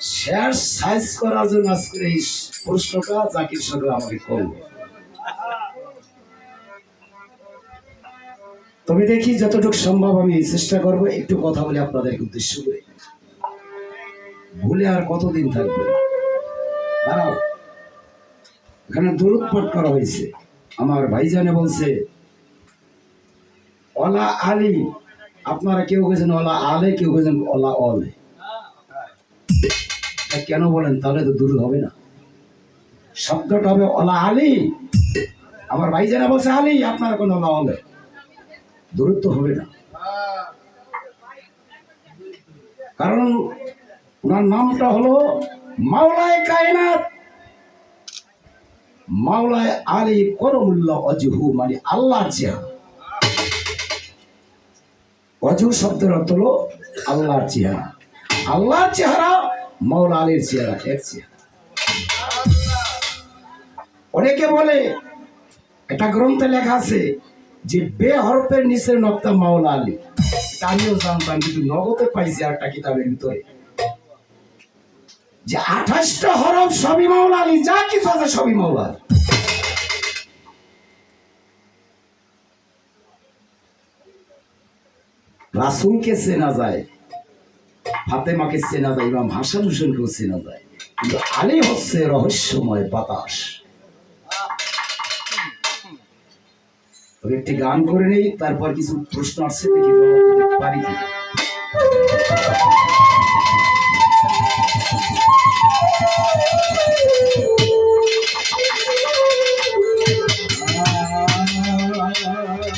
Share size করার জন্য আজকে এই প্রশ্নটা জাকির সরকার আমাকে করল। তবে দেখি যতটুকু সম্ভব আমি চেষ্টা করব, একটু কথা বলে আপনাদেরকে উদ্দেশ্য করে। ভুলে আর কতদিন থাকবে? দাঁড়াও। এখানে দূরত পাঠ করা হয়েছে। আমার ভাইজানে বলছে, অলা আলী, আপনারা কেউ গেছেন অলা আলে, কেউ গেছেন অলা অলে। কেন বলেন? তাহলে তো দূর হবে না। শব্দটা হবে, অলা আলী। আমার ভাইজানা বলছে, আলী, আপনারা কোন অলা অলে দূরত্ব হবে না। কারণ ওনার নামটা হলো মাওলায় কায়নাত। মাওলায় আলী করমুল্লাহ অজহু মানে আল্লাহর চেহারা। অজু শব্দের অর্থ হলো আল্লাহর চেহারা। আল্লাহর চেহারা মাওলা আলীর চেহারা এক অনেকে বলে, একটা গ্রন্থে লেখা আছে যে, বে হরফের নিচের নকটা মাওলা আলী। আমিও জানতাম, কিন্তু নগদে পাইছি একটা কিতাবের ভিতরে। যে আঠাশটা হরফ সবই মাওলা আলী, যা কিছু আছে সবই মাওলা রাসুলকে চেনা যায় ফাতেমাকে চেনা যায় ইমাম হাসান হোসেনকেও চেনা যায় কিন্তু আলী হচ্ছে রহস্যময় বাতাস একটি গান করে নেই, তারপর কিছু প্রশ্ন আসছে দেখি পারি।